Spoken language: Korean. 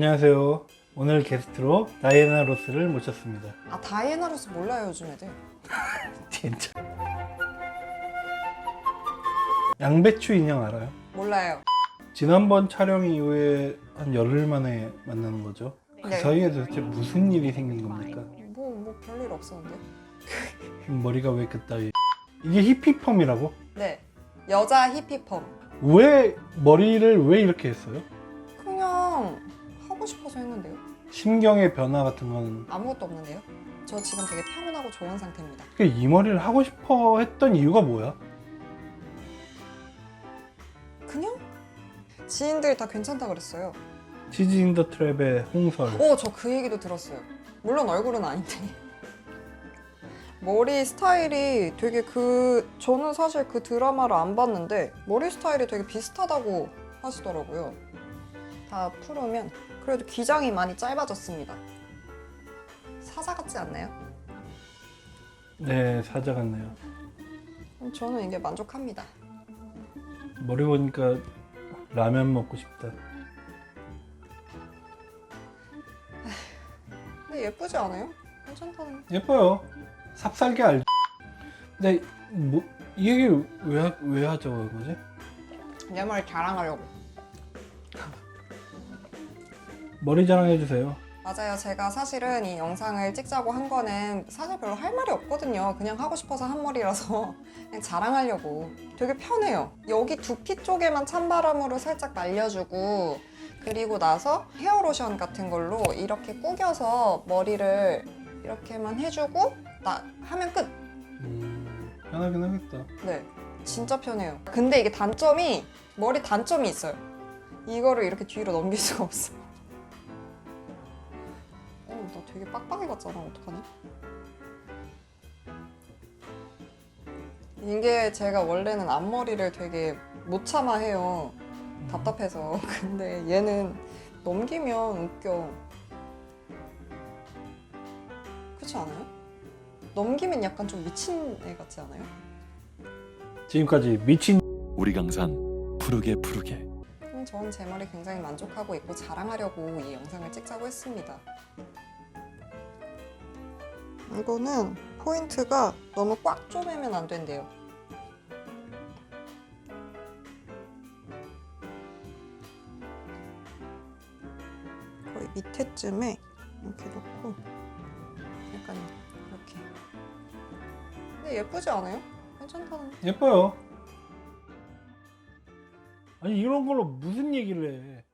안녕하세요. 오늘 게스트로 다이애나 로스를 모셨습니다. 아 다이애나 로스 몰라요 요즘 애들 진짜. 양배추 인형 알아요? 몰라요 지난번 촬영 이후에 한 열흘 만에 만나는 거죠. 그 네. 사이에 도대체 무슨 일이 생긴 겁니까? 뭐 뭐 별일 없었는데 머리가 왜 그따위? 이게 히피펌이라고? 네 여자 히피펌 왜 머리를 왜 이렇게 했어요? 했는데요? 심경의 변화 같은 건 아무것도 없는데요? 저 지금 되게 평온하고 좋은 상태입니다. 이 머리를 하고 싶어 했던 이유가 뭐야? 그냥? 지인들이 다 괜찮다 그랬어요. 치즈 인더 트랩의 홍설. 어저그 얘기도 들었어요. 물론 얼굴은 아닌데. 머리 스타일이 되게 그 저는 사실 그 드라마를 안 봤는데 머리 스타일이 되게 비슷하다고 하시더라고요 다 풀으면 그래도 기장이 많이 짧아졌습니다 사자 같지 않나요? 네, 사자 같네요. 음, 저는 이게 만족합니다 머리 보니까 라면 먹고 싶다. 근데 예쁘지 않아요? 괜찮다는 예뻐요. 삽살개 알죠? 근데 뭐, 이 얘기 왜, 하- 왜 하자고 한 거지? 내 머리 자랑하려고 머리 자랑해주세요. 맞아요. 제가 사실은 이 영상을 찍자고 한 거는 사실 별로 할 말이 없거든요. 그냥 하고 싶어서 한 머리라서 그냥 자랑하려고. 되게 편해요. 여기 두피 쪽에만 찬바람으로 살짝 날려주고 그리고 나서 헤어로션 같은 걸로 이렇게 구겨서 머리를 이렇게만 해주고 나 하면 끝. 음, 편하긴 하겠다. 네, 진짜 편해요. 근데 이게 단점이 머리 단점이 있어요. 이거를 이렇게 뒤로 넘길 수가 없어. 되게 빡빡이 같잖아. 어떡하니? 이게 제가 원래는 앞머리를 되게 못 참아 해요. 답답해서. 근데 얘는 넘기면 웃겨. 그렇지 않아요? 넘기면 약간 좀 미친 애 같지 않아요? 지금까지 미친 우리 강산 푸르게 푸르게 음, 저는 제 머리 굉장히 만족하고 있고 자랑하려고 이 영상을 찍자고 했습니다. 이거는 포인트가 너무 꽉 조매면 안 된대요. 거의 밑에쯤에 이렇게 놓고 약간 이렇게. 근데 예쁘지 않아요? 괜찮다는. 예뻐요. 아니 이런 걸로 무슨 얘기를 해?